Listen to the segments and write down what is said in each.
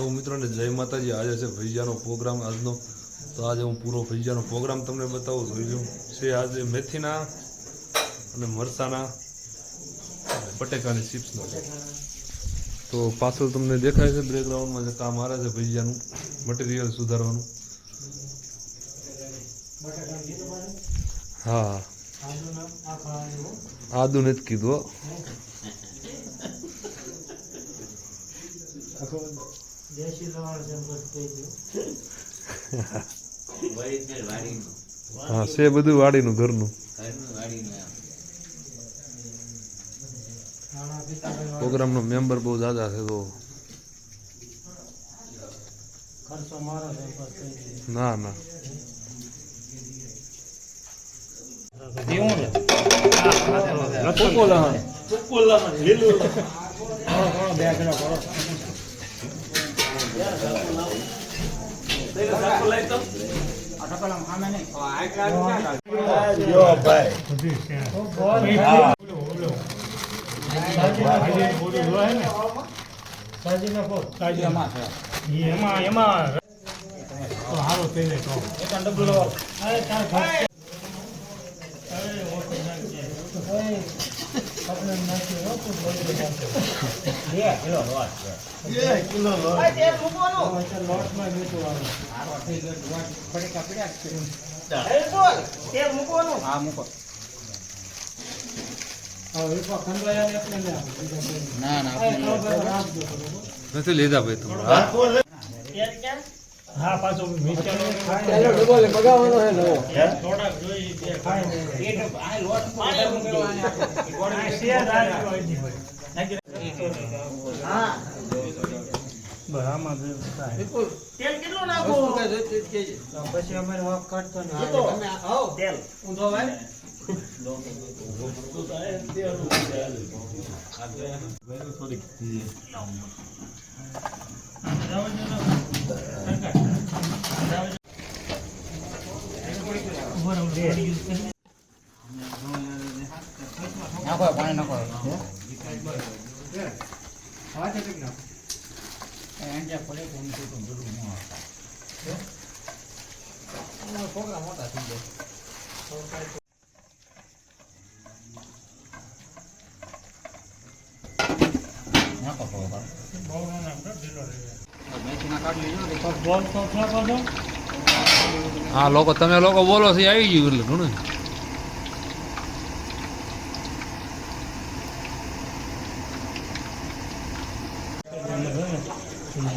સૌ મિત્રોને જય માતાજી. આજે છે ભૈયાનો પ્રોગ્રામ આજનો. તો આજે હું પૂરો ભૈયાનો પ્રોગ્રામ તમને બતાવું. જોઈજો છે આજે મેથીના અને મરસાના બટેકાની ચિપ્સનો. તો પાછળ તમને દેખાય છે બેકગ્રાઉન્ડમાં જે કામ આવે છે ભૈયાનું મટીરિયલ સુધારવાનું. હા. આદુ નથી કીધું હો. ઓરિજિનલ વાડીનું હા છે બધું વાડીનું ઘરનું. પ્રોગ્રામનો મેમ્બર બહુ જાજા છે તો. ના ના એમાં એમાં તો હારો લીલું તો અરે બે ભાઈ. ઓછો નાખજે. આપણે નાખીએ હો, તો બળી જશે. અચ્છા, લોટમાં ના. ના ના હા, પાછો મિક્સર થોડાક જોઈ બે ખાઈ નહીં. આ શેર રાખજો હજી ભાઈ. બસ આમાં બે થાય. પછી અમારે વાંક કાઢતો ને નાખો પાણી નાખો નાખો થોડો બહુ ના નાખો, રહે. મેથીના કાઢી લીધો ને બોલ તો પાછો. હા લોકો તમે લોકો બોલો છે આવી ગયું એટલે ઘણું. Thank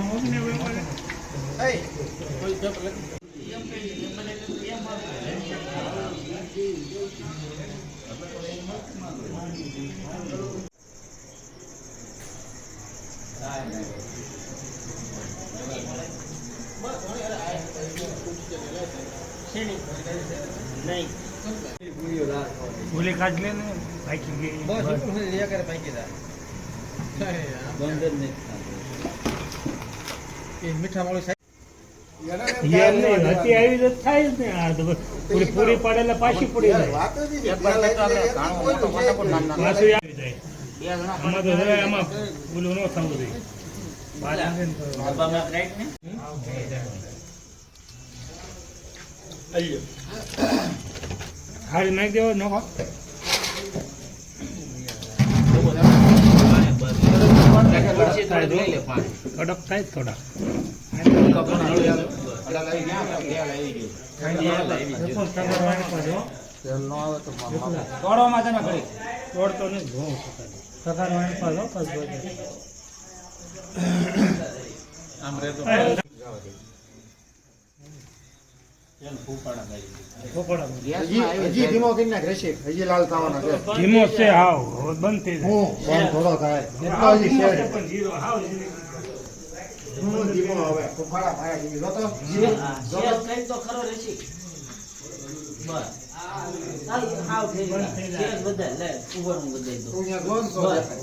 મૂકીને એવું પડે. ભૂલી લે ને ભાઈ ગઈ બસ જ લે કરે હતી આવી તો જ ને એ મીઠા મોળી પૂરી પડેલા પાછી પડી જાય નહીં તો આપણે ને હારી નાખી દેવો નખો. કડક થાય થોડા તોડવામાં તમે કરી તોડતો નહીં ઘઉં સકાર વાણી પાછો પાછો હજી ધીમો કરી નાખ હજી લાલ થવાના છે. ધીમો છે હાવ. બંધ થઈ હું? બંધ થોડો થાય. એટલો હજી ધીમો છે છે પણ જીરો હાવ જીરો. ધીમો હવે. ફૂફાડા ભાયા જેવી. જોતો બંધ તું દેખાય.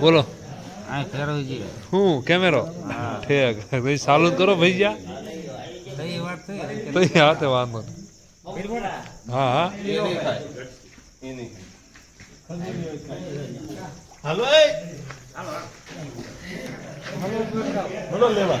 બોલો. આ હું કેમેરો? ઠેક. ભાઈ સાલું કરો ભૈયા તઈ વાત થઈ વાંધો હા હા. હાલો હાલો લેવા.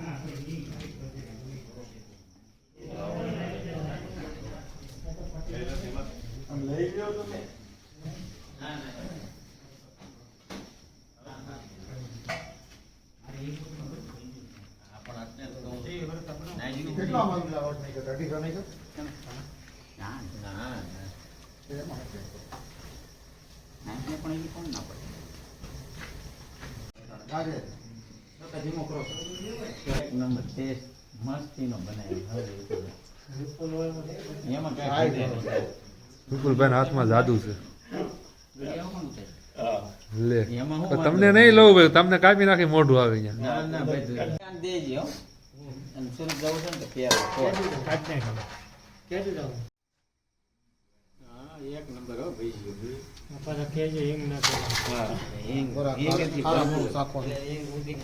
હા કેટલો અમારું લાવટ નહીં કરતા અઢીસો નહીં કરતા? આજે નકર ધીમો કરો નંબર ટેસ્ટ મસ્તીનો બનાવ્યો એમાં હાય વિપુલભાઈ હાથમાં જાદુ છે. લે. તમને નહીં લઉં ભાઈ તમને કાપી નાખી મોઢું આવે અહીંયા. ના ના ભાઈ દેજો અને સુરત જવું છે ને તો પહેરો. હા એક નંબર હો ભાઈ. ના કરો. હિંગ. ભરપૂર. હિંગ ઉડી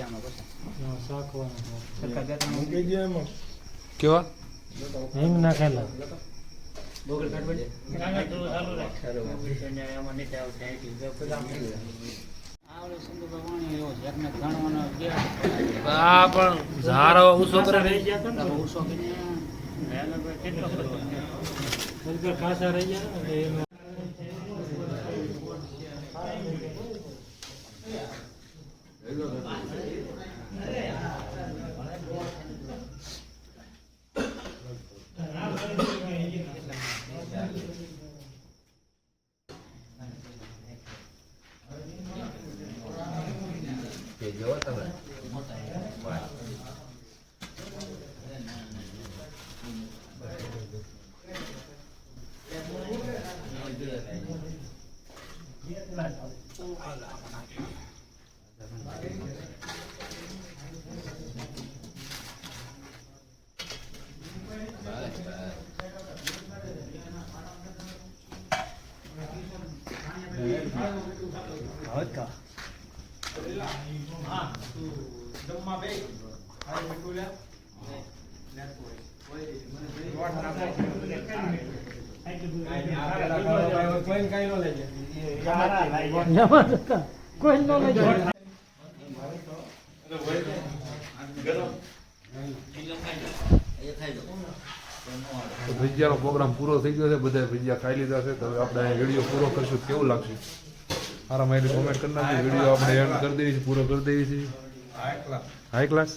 આમાં બે એમાં. કેવા? ભગવાન એવો છે. એકને આ પણ ઝારો ઉસો કરે રહી ગયા ઉસો કરીને. કેટલો કાસા રહી ગયા ભજીયાનો પ્રોગ્રામ પૂરો થઈ ગયો છે બધા ભજીયા ખાઈ લીધા છે, તો આપણે વીડિયો પૂરો કરશું. કેવું લાગશે? મારા મારી કોમેન્ટ કરી નાખી વીડિયો આપણે એન્ડ કરી દઈએ છીએ પૂરો કરી દઈએ છીએ હાઈ ક્લાસ